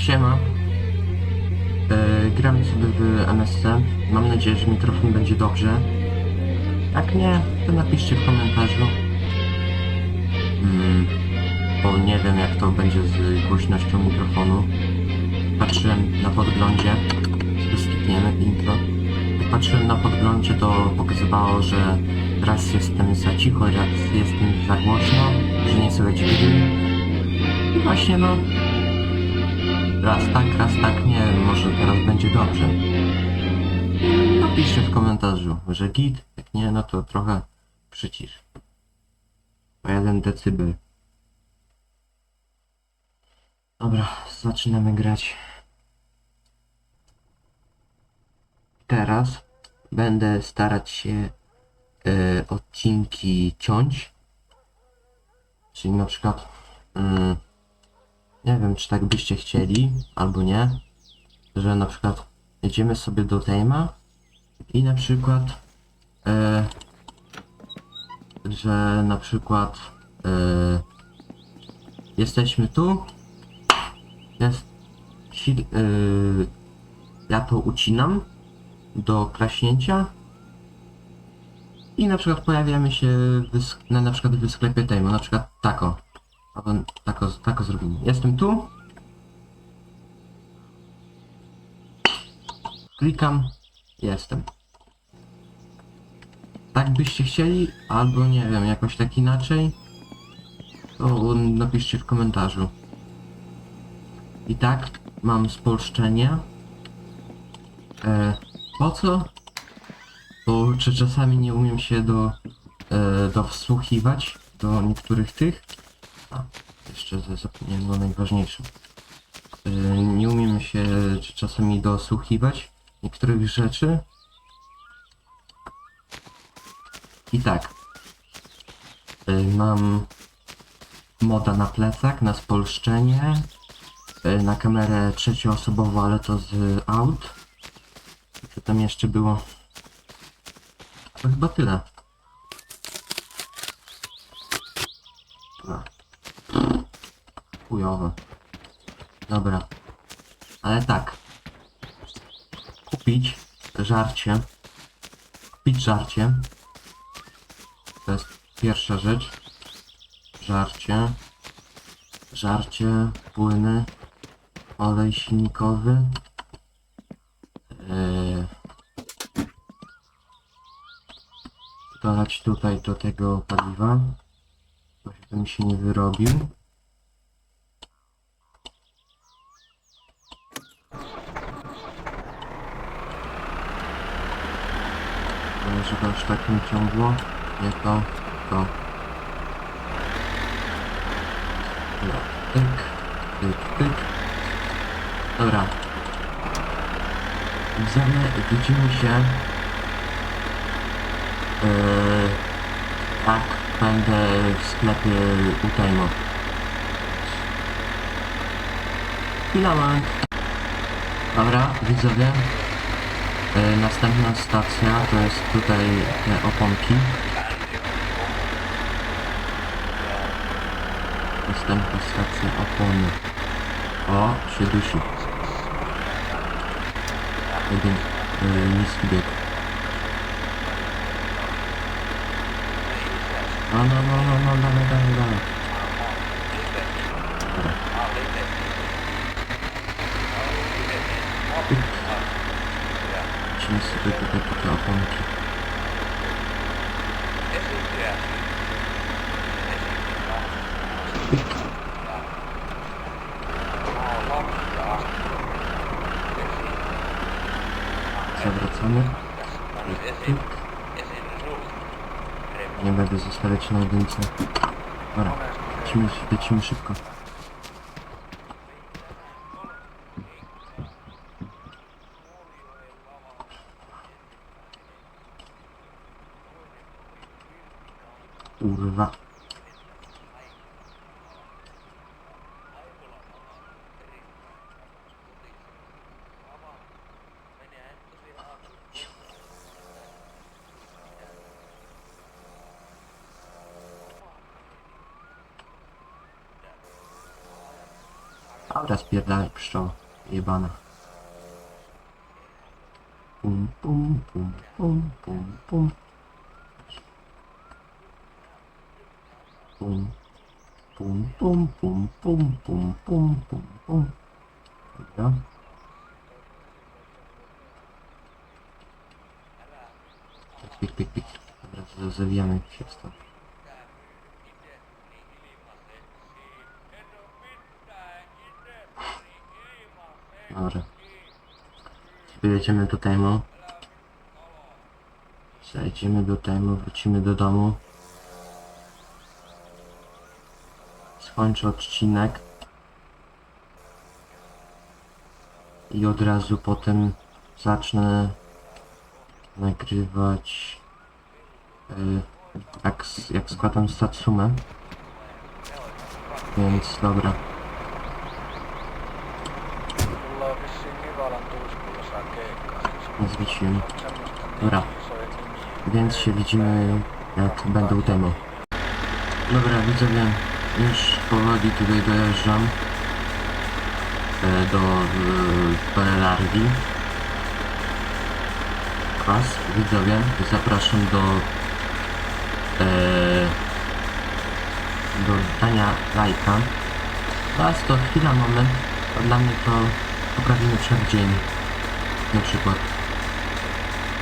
Siema. Yy, gramy sobie w MSC. Mam nadzieję, że mikrofon będzie dobrze. Jak nie, to napiszcie w komentarzu. Mm, bo nie wiem jak to będzie z głośnością mikrofonu. Patrzyłem na podglądzie. Skipniemy intro. Jak patrzyłem na podglądzie, to pokazywało, że raz jestem za cicho, raz jestem za głośno, że nie słychać. I właśnie no, Raz tak, raz tak, nie, może teraz będzie dobrze. Napiszcie w komentarzu, że git, jak nie, no to trochę przycisz. O jeden decybel. Dobra, zaczynamy grać. Teraz będę starać się e, odcinki ciąć. Czyli na przykład... mm, nie wiem, czy tak byście chcieli, albo nie, że na przykład jedziemy sobie do Tejma i na przykład, e, że na przykład e, jesteśmy tu, jest, si- e, ja to ucinam do klaśnięcia i na przykład pojawiamy się w, na, na przykład w sklepie Tejmu, na przykład tako. Albo tako, tako zrobimy. Jestem tu. Klikam. Jestem. Tak byście chcieli, albo nie wiem, jakoś tak inaczej, to napiszcie w komentarzu. I tak, mam spolszczenie. E, po co? Bo czy czasami nie umiem się do, e, do wsłuchiwać do niektórych tych. A, jeszcze za- zapomniałem o najważniejszym. Yy, Nie umiem się czasami dosłuchiwać niektórych rzeczy. I tak. Yy, Mam moda na plecak, na spolszczenie, yy, na kamerę trzecioosobową, ale to z aut. Co tam jeszcze było? To chyba tyle. Chujowe. Dobra. Ale tak. Kupić żarcie. Kupić żarcie. To jest pierwsza rzecz. Żarcie. Żarcie, płyny, olej silnikowy. Yy. Tutaj do tego paliwa. Bo mi się nie wyrobił. E, Żeby aż tak nie ciągło. Nie to, to. Dobra. Tyk, tyk, tyk. Dobra. Widzowie, widzimy się. Yy, tak, będę w sklepie Utejmo. Filament. Dobra, widzowie. Yy, następna stacja to jest tutaj te oponki. Następna stacja opony. O, się dusi. Jeden yy, niski bieg. No, no, no, no, no, dalej, dalej, dalej. Dobra. Musimy sobie tutaj po te oponki. Zawracamy. Nie będę zostawiać na jedynce. Dobra, lecimy szybko. Kurwa. Dobra, spierdalaj pszczoła. Jebana. Pum, pum, pum, pum, pum, pum. Pum. Pum, pum, pum, pum, pum, pum, pum, pum. Dobra. Pik, pik, pik. Dobra, zawijamy się stąd. Dobra. Sobie jedziemy do Tejmu. Zajdziemy do Tejmu, wrócimy do domu. Skończę odcinek. I od razu potem zacznę nagrywać y, jak, jak składam Satsumę. Więc dobra. Zwróciłem. Dobra. Więc się widzimy jak będą demo. Dobra, widzowie, już powoli tutaj dojeżdżam e, do e, Perelargi. Was, widzowie, zapraszam do e, do dania lajka. Was to chwila, moment, dla mnie to poprawimy przed dzień, na przykład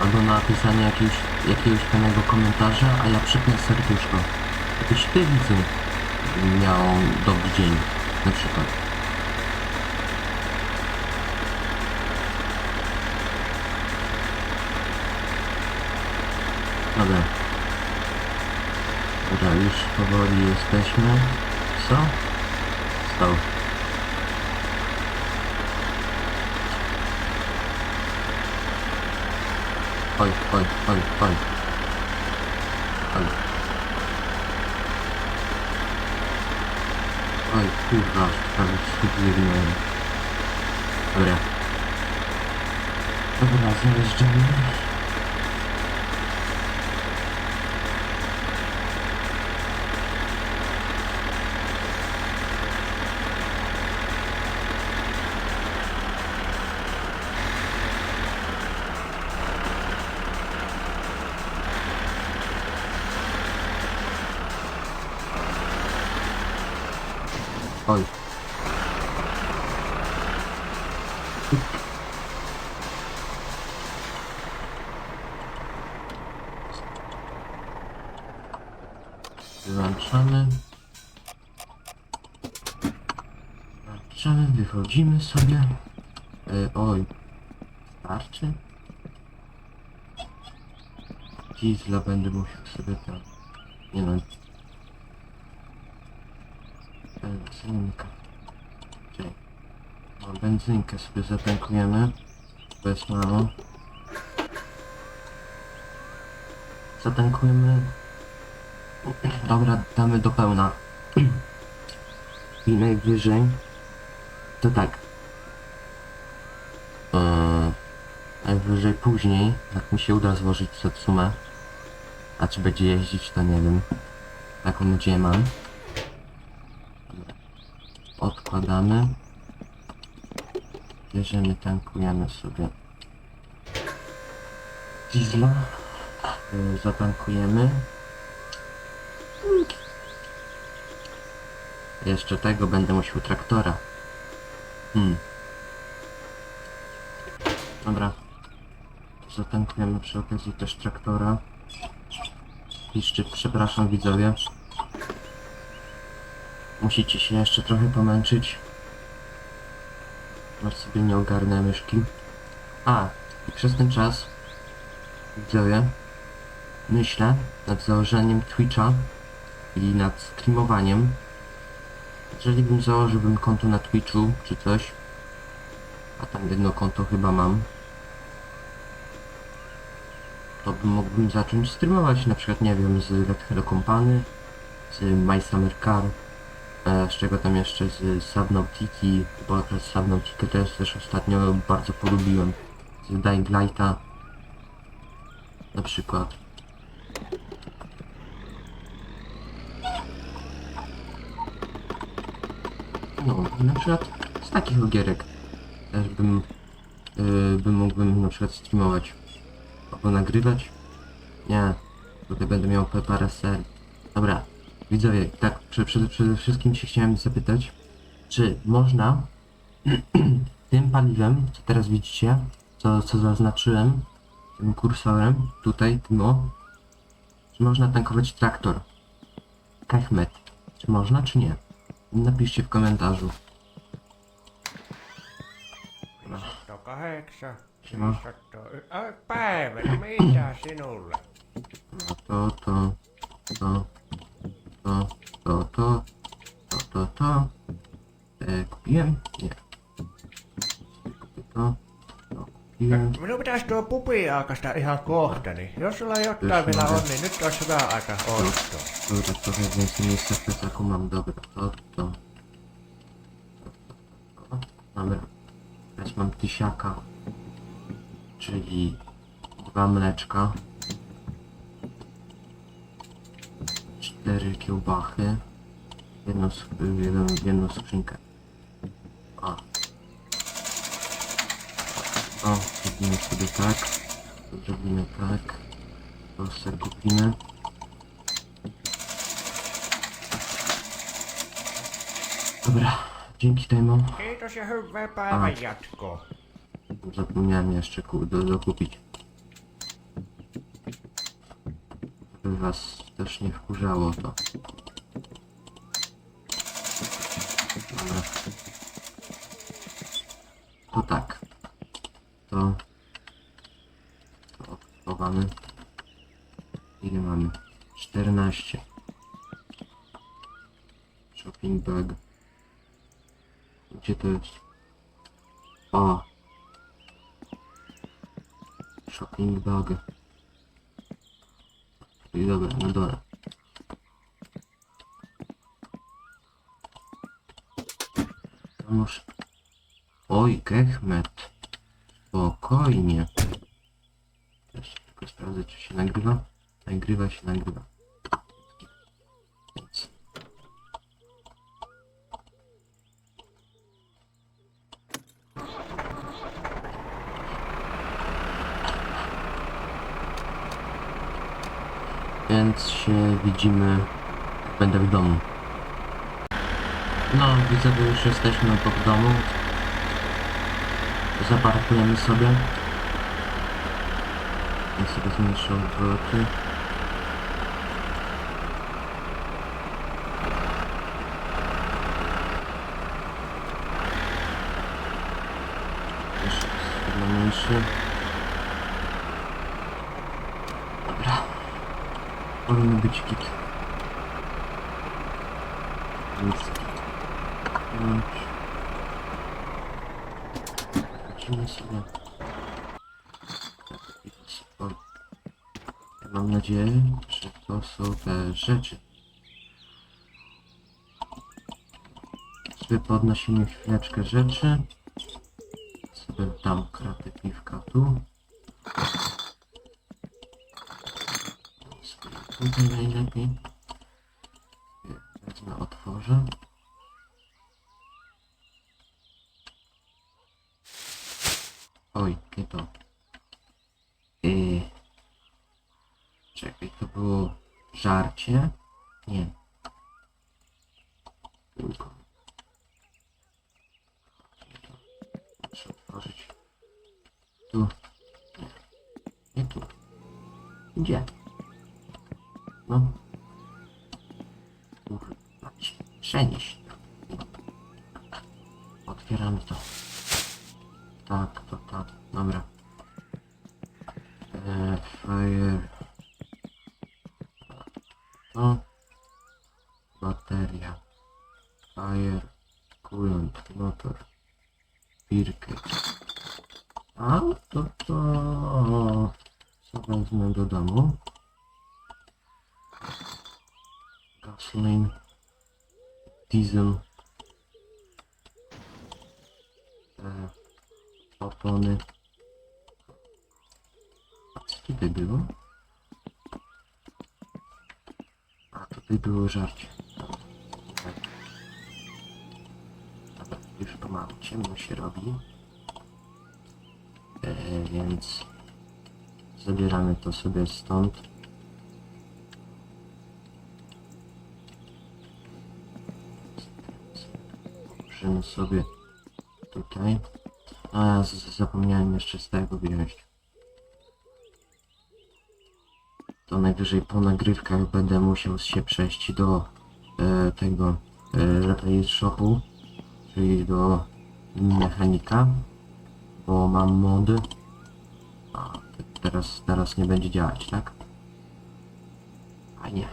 albo napisanie jakiegoś, jakiegoś fajnego komentarza, a ja przypnę serduszko. Jakbyś ty widzę miał dobry dzień, na przykład. Dobra. Dobra, już powoli jesteśmy. Co? Stał. Oj, oj, oj, oj. Oj. Oj, kurwa, prawie skupiłem. Dobra. Dobra, zajeżdżamy. Oj. Wyłączamy, wychodzimy sobie. E, oj. Starczy? Diesla będę musiał sobie tam. Nie no. Benzynka. Czyli. No, benzynkę sobie zatankujemy. Bez mało. Zatankujemy. Dobra, damy do pełna. I najwyżej. To tak. Eee, najwyżej później, jak mi się uda złożyć Satsumę. A czy będzie jeździć, to nie wiem. Taką nadzieję mam. Odkładamy. Bierzemy, tankujemy sobie diesla. Zatankujemy. Jeszcze tego będę musiał traktora. Hmm. Dobra. Zatankujemy przy okazji też traktora. Piszczy, przepraszam widzowie. Musicie się jeszcze trochę pomęczyć. Może sobie nie ogarnę myszki. A, i przez ten czas widzowie myślę nad założeniem Twitcha i nad streamowaniem. Jeżeli bym założyłbym konto na Twitchu czy coś, a tam jedno konto chyba mam, to bym mógłbym zacząć streamować na przykład, nie wiem, z Red Hello Company, z My Summer Car, z czego tam jeszcze z Subnautiki, bo akurat Subnautikę też, też ostatnio bardzo polubiłem, z Dying Lighta na przykład. No, na przykład z takich ogierek też bym, yy, bym mógłbym na przykład streamować albo nagrywać. Nie, tutaj będę miał parę serii. Dobra, widzowie, tak prze- przede, przede wszystkim się chciałem zapytać, czy można tym paliwem, co teraz widzicie, co, co zaznaczyłem tym kursorem, tutaj, tym o, czy można tankować traktor? Kachmet. Czy można, czy nie? Napiszcie w komentarzu. 508, Siema. 500, ai päivät, mitä sinulle? No to, to, to, to, to, to, to, to, to. E, kupiłem? Nie. Kupię to, to kupiłem. Minun pitäisi tuo pupi aukasta ihan kohta, niin jos sulla jotain Jos vielä on, niin nyt olisi hyvä aika ostaa. Dobra, trochę więcej miejsca w plecaku mam. Dobra, to, to. to, to, to. Dobra. Teraz mam tysiaka. Czyli dwa mleczka. Cztery kiełbachy. Jedną, jedną, jedną skrzynkę. A. O, zrobimy sobie tak. To Zrobimy tak. To sobie kupimy. Dobra, dzięki temu ja hyvää päivän Ah. jatkoa. zapomniałem jeszcze ku- do, dokupić. Żeby was też nie wkurzało to. Dobra. To tak. To... To chowamy. Ile mamy? 14. Shopping bag. Gdzie to jest? O! Shopping bag. I dobra, na dole. To muszę... Oj, Kechmet. Spokojnie. Jeszcze tylko sprawdzę, czy się nagrywa. Nagrywa się, nagrywa. Więc się widzimy, będę w domu. No, widzowie, już jesteśmy obok domu. Zaparkujemy sobie. Ja sobie zmniejszę obroty. Jeszcze sobie mniejszy. Dobra. Powinno być git. Ja mam nadzieję, że to są te rzeczy. Sobie podnosimy chwileczkę rzeczy. Sobie dam kratę piwka tu. Sobie tutaj najlepiej. Wezmę, otworzę. Oj, nie to. Yy. Czekaj, to było żarcie? Nie. Tylko. Muszę otworzyć. Tu. Nie. Nie tu. Gdzie? No. Kurwa, cię. przenieść. Otwieramy to. Tak, to tak, dobra. Eee, fire. To. Bateria. Fire. Coolant. Motor. Pirkeć. A, to to... Co wezmę do domu? Gasoline. Diesel. E, opony. A co tutaj było? A tutaj było żarcie. Tak. Dobra. Już pomału ciemno się robi. E, więc zabieramy to sobie stąd. Położymy sobie tutaj. A zapomniałem jeszcze z tego wziąć. To najwyżej po nagrywkach będę musiał się przejść do e, tego e, replay shopu, czyli do mechanika, bo mam mody. A te- teraz, teraz nie będzie działać, tak? A nie.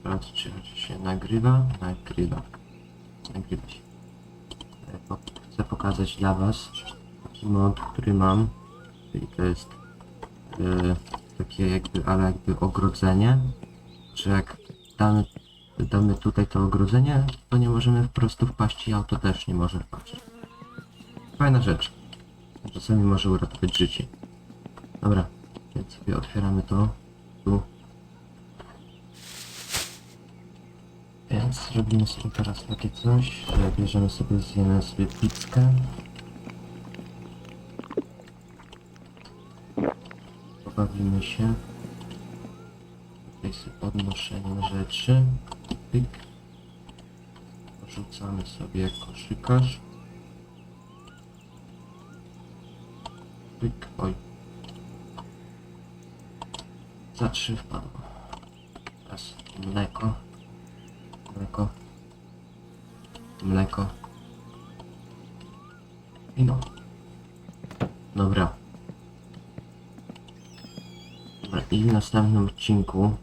Sprawdź, czy, czy się nagrywa. Nagrywa. Nagrywa się. E, po- Chcę pokazać dla Was mod, który mam. Czyli to jest e, takie jakby, ale jakby ogrodzenie, że jak damy, damy tutaj to ogrodzenie, to nie możemy wprost wpaść i auto też nie może wpaść. Fajna rzecz. Czasami może uratować życie. Dobra, więc sobie otwieramy to tu. Więc robimy sobie teraz takie coś, że bierzemy sobie, zjemy sobie pizzkę. Pobawimy się. Tutaj sobie podnoszeniem rzeczy. Pyk. Porzucamy sobie koszykarz. Pyk. Oj. Za trzy wpadło. Teraz mleko. Mleko. Mleko. I no. Dobra. I w następnym odcinku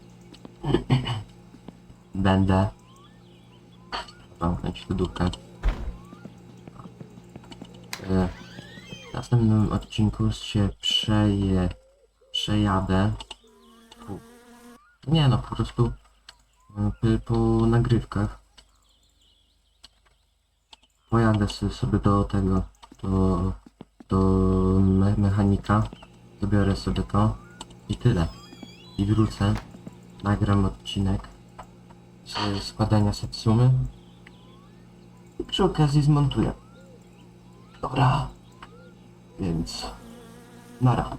będę zamknąć lodówkę. E, W następnym odcinku się przeje, przejadę. Nie no, po prostu e, po nagrywkach pojadę sobie, do tego, do, do me mechanika, zabiorę sobie to i tyle. I wrócę, nagram odcinek z składania Satsumy i przy okazji zmontuję. Dobra, więc nara.